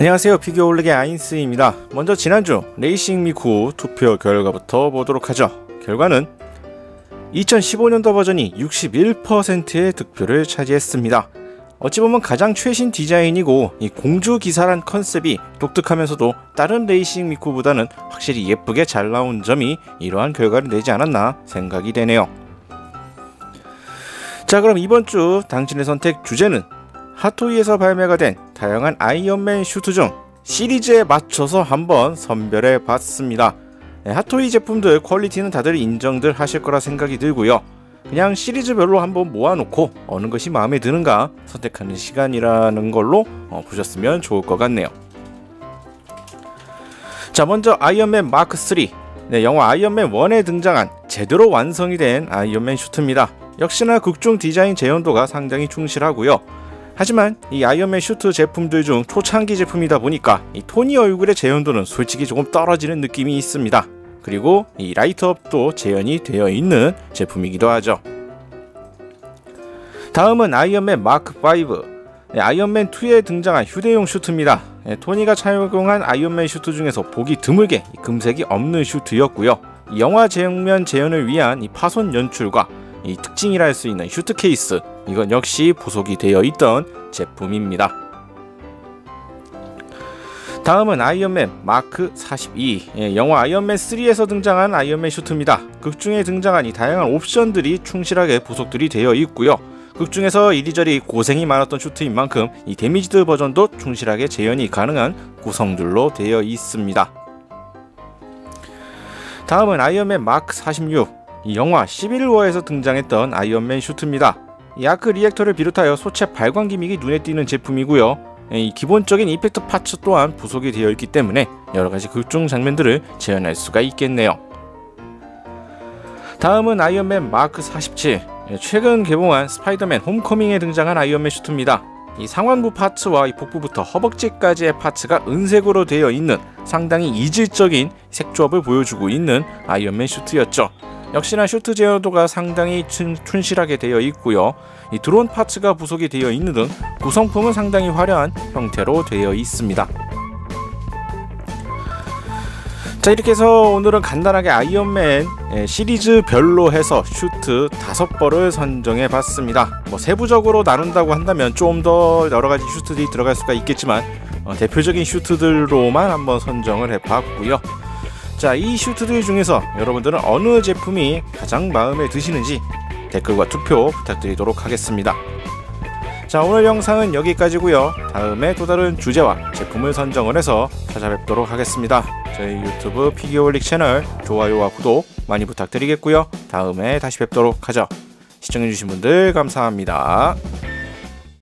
안녕하세요. 피겨올릭의 아인스입니다. 먼저 지난주 레이싱 미쿠 투표 결과부터 보도록 하죠. 결과는 2015년도 버전이 61%의 득표를 차지했습니다. 어찌 보면 가장 최신 디자인이고 이 공주 기사란 컨셉이 독특하면서도 다른 레이싱 미쿠보다는 확실히 예쁘게 잘 나온 점이 이러한 결과를 내지 않았나 생각이 되네요. 자 그럼 이번 주 당신의 선택 주제는 핫토이에서 발매가 된 다양한 아이언맨 슈트 중 시리즈에 맞춰서 한번 선별해 봤습니다. 네, 핫토이 제품들 퀄리티는 다들 인정들 하실 거라 생각이 들고요. 그냥 시리즈별로 한번 모아놓고 어느 것이 마음에 드는가 선택하는 시간이라는 걸로 어, 보셨으면 좋을 것 같네요. 자 먼저 아이언맨 마크 3 네, 영화 아이언맨 1에 등장한 제대로 완성이 된 아이언맨 슈트입니다. 역시나 극중 디자인 재현도가 상당히 충실하고요. 하지만 이 아이언맨 슈트 제품들 중 초창기 제품이다 보니까 이 토니 얼굴의 재현도는 솔직히 조금 떨어지는 느낌이 있습니다. 그리고 이 라이트업도 재현이 되어 있는 제품이기도 하죠. 다음은 아이언맨 마크 5. 네, 아이언맨 2에 등장한 휴대용 슈트입니다. 네, 토니가 착용한 아이언맨 슈트 중에서 보기 드물게 금색이 없는 슈트였고요. 영화 재면 재현을 위한 이 파손 연출과 이 특징이라 할 수 있는 슈트 케이스 이건 역시 부속이 되어 있던 제품입니다. 다음은 아이언맨 마크 42 예, 영화 아이언맨 3에서 등장한 아이언맨 슈트입니다. 극중에 등장한 이 다양한 옵션들이 충실하게 부속들이 되어 있고요. 극중에서 이리저리 고생이 많았던 슈트인 만큼 이 데미지드 버전도 충실하게 재현이 가능한 구성들로 되어 있습니다. 다음은 아이언맨 마크 46 이 영화 11월에서 등장했던 아이언맨 슈트입니다. 이 아크 리액터를 비롯하여 소체 발광 기믹이 눈에 띄는 제품이고요. 이 기본적인 이펙트 파츠 또한 부속이 되어 있기 때문에 여러가지 극중 장면들을 재현할 수가 있겠네요. 다음은 아이언맨 마크 47 최근 개봉한 스파이더맨 홈커밍에 등장한 아이언맨 슈트입니다. 이 상완부 파츠와 이 복부부터 허벅지까지의 파츠가 은색으로 되어 있는 상당히 이질적인 색조합을 보여주고 있는 아이언맨 슈트였죠. 역시나 슈트 제어도가 상당히 춘 실하게 되어 있고요. 이 드론 파츠가 부속이 되어 있는 등 구성품은 상당히 화려한 형태로 되어 있습니다. 자 이렇게 해서 오늘은 간단하게 아이언맨 예, 시리즈별로 해서 슈트 다섯 벌을 선정해 봤습니다. 뭐 세부적으로 나눈다고 한다면 좀 더 여러 가지 슈트들이 들어갈 수가 있겠지만 어, 대표적인 슈트들로만 한번 선정을 해 봤고요. 자, 이 슈트들 중에서 여러분들은 어느 제품이 가장 마음에 드시는지 댓글과 투표 부탁드리도록 하겠습니다. 자, 오늘 영상은 여기까지고요. 다음에 또 다른 주제와 제품을 선정을 해서 찾아뵙도록 하겠습니다. 저희 유튜브 피규어올릭 채널 좋아요와 구독 많이 부탁드리겠고요. 다음에 다시 뵙도록 하죠. 시청해주신 분들 감사합니다.